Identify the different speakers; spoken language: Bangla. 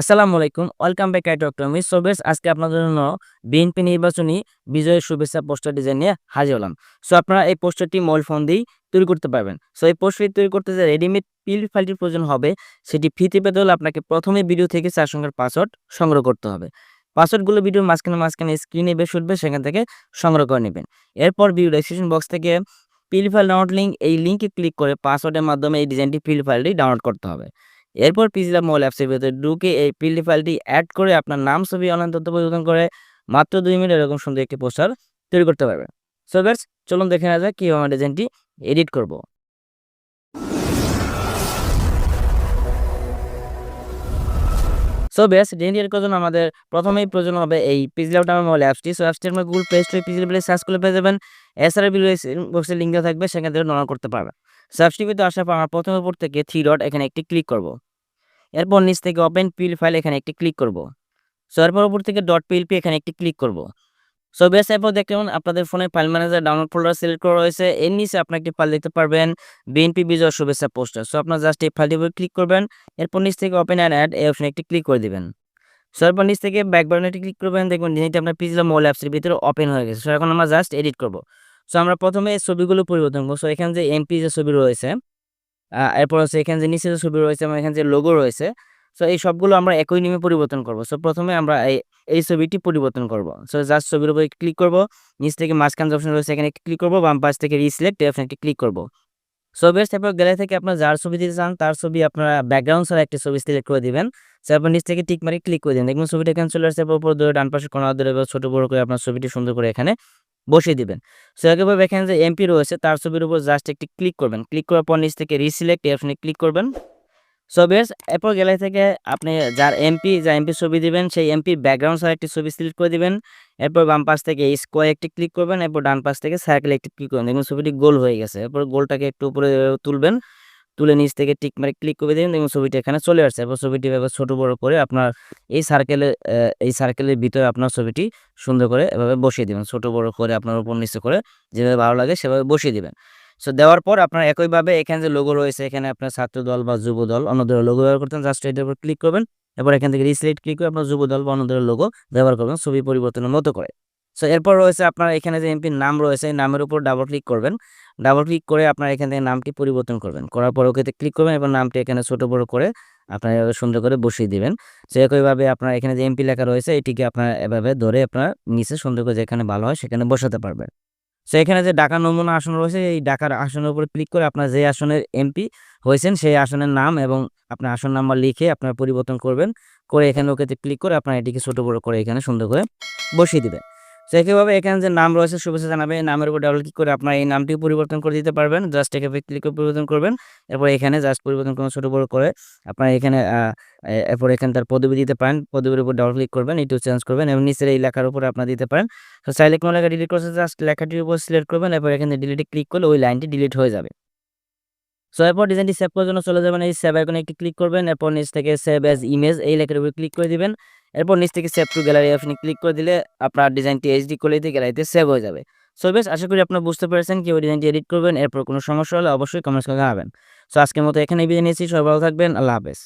Speaker 1: আসসালামু আলাইকুম, ওয়েলকাম ব্যাক আই ডক্টর সোবেস আজকে আপনাদের জন্য বিএনপি নির্বাচনী বিজয়ের শুভেচ্ছা পোস্টার ডিজাইন নিয়ে হাজির হলাম। সো আপনারা এই পোস্টারটি মোবাইল ফোন দিয়েই তৈরি করতে পারবেন। সো এই পোস্টারটি তৈরি করতে যে রেডিমেড পিল ফাইলটির প্রয়োজন হবে, সেটি ফিতে পেতে হলে আপনাকে প্রথমে ভিডিও থেকে চার সংখ্যার পাসওয়ার্ড সংগ্রহ করতে হবে। পাসওয়ার্ডগুলো ভিডিওর মাঝখানে মাঝখানে স্ক্রিনে বেশ উঠবে, সেখান থেকে সংগ্রহ করে নেবেন। এরপর ভিডিও ডেসক্রিপশন বক্স থেকে পিল ফাইল ডাউনলোড লিঙ্ক এই লিঙ্কে ক্লিক করে পাসওয়ার্ডের মাধ্যমে এই ডিজাইনটি পিল ফাইলটি ডাউনলোড করতে হবে। এরপর পিজিলা মোবাইল অ্যাপসের ভিতরে ঢুকে এই পিএলডি ফাইলটি অ্যাড করে আপনার নাম, ছবি অনলাইন তথ্য পরিবর্তন করে মাত্র দুই মিনিট এরকম সুন্দর একটি পোস্টার তৈরি করতে পারবে। সো ব্যাস চলুন দেখে নেওয়া যাক কীভাবে আমরা ডিজাইনটি এডিট করব। সো বেস ডিজাইন করার জন্য আমাদের প্রথমেই প্রয়োজন হবে এই পিজলা নামের মোবাইল অ্যাপসটি সো অ্যাপসটির মধ্যে গুগল প্লে স্টোরে পিজলা বলে সার্চ করলে পেয়ে যাবেন। এছাড়া ভিডিও বক্সের লিঙ্ক থাকবে, সেখান থেকে ডাউনলোড করতে পারবেন। সো অ্যাপসটির ভিতরে আসার পর আমার প্রথম উপর থেকে থ্রি ডট এখানে একটি ক্লিক করব। এরপর নিচ থেকে ওপেন পিল ফাইল এখানে একটি ক্লিক করব। সো এরপর উপর থেকে ডট পিএলপি এখানে একটি ক্লিক করব। সো বেস এরপর দেখতে পাবেন আপনাদের ফোনে file manager download folder select করা রয়েছে। এর নিচে আপনি একটি ফাইল দেখতে পারবেন বিএনপি বিজয় শুভেচ্ছা পোস্টার সো আপনার জাস্ট এই ফাইলটির উপর ক্লিক করবেন, এরপর নিচ থেকে ওপেন অ্যান্ড অ্যাড এই অপশনে একটি ক্লিক করে দিবেন। সো এরপর নিচ থেকে ব্যাক বাটনে ক্লিক করবেন। দেখবেন ডিজাইনটি আপনার পিজিলা মোবাইল অ্যাপসের ভিতরে ওপেন হয়ে গেছে। সো এখন আমরা জাস্ট এডিট করব। সো আমরা প্রথমে ছবিগুলো পরিবর্তন করব। সো এখানে যে এমপি যে ছবি রয়েছে এরপর হচ্ছে এখানে যে নিচে যে ছবি রয়েছে এবং এখানে যে লোগো রয়েছে সো এই সবগুলো আমরা একই নিয়মে পরিবর্তন করব। সো প্রথমে আমরা এই এই ছবিটি পরিবর্তন করব। সো জাস্ট ছবির উপরে ক্লিক করব, নিচ থেকে মাঝখান যে অপশন রয়েছে এখানে ক্লিক করব, বাম পাশ থেকে রিসিলেক্ট অপশনে ক্লিক করব। সো বেস্ট এরপর গ্যালারি থেকে আপনার যার ছবি দিতে চান, তার ছবি আপনারা ব্যাকগ্রাউন্ড ছাড়া একটি ছবি সিলেক্ট করে দিবেন। তারপর নিচ থেকে টিক মারি ক্লিক করে দিন দেখবেন ছবিটা এখানে চলে আসছে উপর ধরে ডান পাশে কোনো ধরে ছোট বড় করে আপনার ছবিটি সুন্দর করে এখানে বসিয়ে দিবেন। সো একইভাবে এখানে যে এমপি রয়েছে, তার ছবির উপর জাস্ট একটি ক্লিক করবেন। ক্লিক করার পর নিচ থেকে রিসিলেক্ট অপশনে ক্লিক করবেন। সো বেশ, এরপর গ্যালারি থেকে আপনি যার এমপি যা এমপি ছবি দিবেন, সেই এমপি ব্যাকগ্রাউন্ড ছাড়া একটি ছবি সিলেক্ট করে দিবেন। এরপর বাম পাশ থেকে স্কোয়ার একটি ক্লিক করবেন, এরপর ডান পাশ থেকে সার্কেল একটি ক্লিক করবেন। দেখুন ছবিটি গোল হয়ে গেছে। এরপর গোলটাকে একটু উপরে তুলবেন। তুলে নিচ থেকে টিক মারে ক্লিক করে দিন দেখুন ছবিটি এখানে চলে আসছে। এরপর ছবিটি এভাবে ছোট, বড় করে আপনার এই সার্কেলে এই সার্কেলের ভিতরে আপনার ছবিটি সুন্দর করে এভাবে বসিয়ে দিবেন। ছোট, বড় করে আপনার উপর নিচে করে যেভাবে ভালো লাগে সেভাবে বসিয়ে দিবেন। সো দেওয়ার পর আপনার একইভাবে এখানে যে লোগো রয়েছে, এখানে আপনার ছাত্র দল বা যুব দল অন্য দলের লোগো ব্যবহার করতেন জাস্ট এটার উপর ক্লিক করবেন। এরপর এখান থেকে রিসিলেক্ট ক্লিক করে আপনার যুব দল বা অন্য দলের লোগো ব্যবহার করবেন ছবি পরিবর্তনের মতো করে। সো এরপর রয়েছে আপনার এখানে যে এমপির নাম রয়েছে নামের উপর ডাবল ক্লিক করবেন। ডাবল ক্লিক করে আপনার এখান থেকে নামটি পরিবর্তন করবেন। করার পর ওকেতে ক্লিক করবেন এবং নামটি এখানে ছোট বড় করে আপনার এভাবে সুন্দর করে বসিয়ে দিবেন। সো একইভাবে আপনার এখানে যে এমপি লেখা রয়েছে, এটিকে আপনার এভাবে ধরে আপনার নিচে সুন্দর করে যেখানে ভালো হয় সেখানে বসাতে পারবেন। সো এখানে যে ডাকা নমুনা আসন রয়েছে, এই ডাকার আসনের উপর ক্লিক করে আপনার যে আসনের এমপি হয়েছেন, সেই আসনের নাম এবং আপনার আসন নাম্বার লিখে আপনার পরিবর্তন করবেন। করে এখানে ওকেতে ক্লিক করে আপনার এটিকে ছোট বড় করে এখানে সুন্দর করে বসিয়ে দিবেন। একইভাবে এখানে যে নাম রয়েছে, শুভেচ্ছা জানাবে। এই নামের উপর ডাবল ক্লিক করে আপনার এই নামটি পরিবর্তন করে দিতে পারবেন। জাস্ট এখানে ক্লিক করে পরিবর্তন করবেন। এরপর এখানে জাস্ট পরিবর্তন করে ছোট বড় করে। আপনার এখানে এরপর এখানে তার পদবি দিতে পারেন। পদবির উপর ডাবল ক্লিক করবেন, একটু চেঞ্জ করবেন এবং নিচের এই লেখার উপর আপনার দিতে পারেন। তো চাইলে কোনো লেখা ডিলিট করছে জাস্ট লেখাটির উপর সিলেক্ট করবেন। এরপর এখানে ডিলিটে ক্লিক করলে ওই লাইনটি ডিলিট হয়ে যাবে। সো এরপর ডিজাইনটি সেভ করার জন্য চলে যাবেন এই সেভ আইকনে একটি ক্লিক করবেন। এরপর নিচ থেকে সেভ অ্যাজ ইমেজ এই লেখার উপর ক্লিক করে দিবেন। এরপর নিচ থেকে সেভ টু গ্যালারি অপশনে ক্লিক করে দিলে আপনার ডিজাইনটি এইচডি কোয়ালিটি গ্যালারিতে সেভ হয়ে যাবে। সো বেশ, আশা করি আপনারা বুঝতে পেরেছেন কীভাবে ডিজাইনটি এডিট করবেন। এরপর কোনো সমস্যা হলে অবশ্যই কমেন্টস করে জানাবেন। সো আজকের মতো এখানে বিদায় নিয়েছি সবাই ভালো থাকবেন। আল্লাহ হাফেজ।